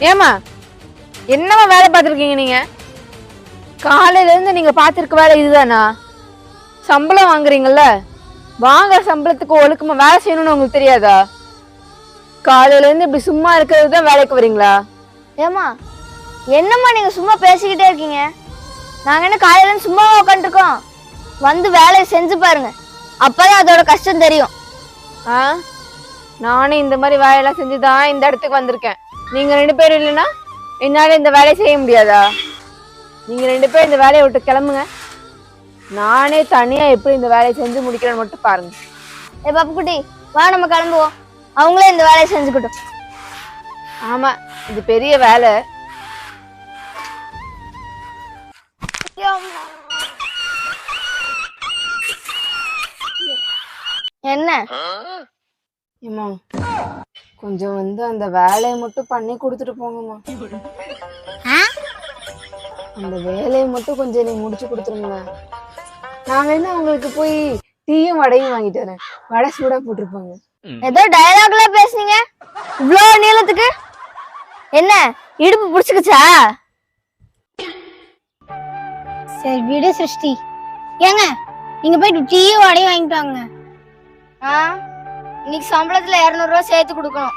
ஏமா என்னம்மா வேலை பார்த்துருக்கீங்க நீங்க? காலையில இருந்து நீங்க பார்த்திருக்க வேலை இதுதானா? சம்பளம் வாங்குறீங்கல்ல? வாங்குற சம்பளத்துக்கு ஒழுக்கமா வேலை செய்யணும்னு உங்களுக்கு தெரியாதா? காலையில இருந்து இப்படி சும்மா இருக்கிறது தான் வேலைக்கு வரீங்களா? ஏமா என்னம்மா நீங்க சும்மா பேசிக்கிட்டே இருக்கீங்க? நாங்க என்ன காலையில இருந்து சும்மா உட்காந்துருக்கோம்? வந்து வேலையை செஞ்சு பாருங்க. அப்பதான் அதோட கஷ்டம் தெரியும். ஆ? நானும் இந்த மாதிரி வேலையெல்லாம் செஞ்சு தான் இந்த இடத்துக்கு வந்திருக்கேன். நீங்க ரெண்டு பேரும் இல்லைன்னா என்னால இந்த வேலையை செய்ய முடியாதா? நீங்க ரெண்டு பேரும் இந்த வேலையை விட்டு கிளம்புங்க. நானே தனியா எப்படி இந்த வேலையை செஞ்சு முடிக்கிறேன்னு மட்டும் பாருங்க. ஏ பாப்புக்குட்டி வா நம்ம கிளம்புவோம். அவங்களே இந்த வேலையை செஞ்சுக்கிட்டோம். ஆமா இது பெரிய வேலை. என்ன? ஏம்மா கொஞ்சம் வந்து அந்த வேலையை மட்டும் பண்ணி கொடுத்துட்டு போங்கம்மா. அந்த வேலையை மட்டும் கொஞ்சம் நீ முடிச்சு கொடுத்துருங்க நான் வேணா உங்களுக்கு போய் டீயும் வடையும் வாங்கிட்டு வரேன். வடை சூடா போட்டிருப்பாங்க. ஏதோ டயலாக்ல பேசுனீங்க? இவ்வளோ நீளத்துக்கு? என்ன இடுப்பு பிடிச்சுக்குச்சா? சரி விடு சிருஷ்டி. ஏங்க நீங்க போயிட்டு டீயும் வடையும் வாங்கிட்டு வாங்க. ஆ? இன்னைக்கு சம்பளத்துல இரநூறுவா சேர்த்து கொடுக்கணும்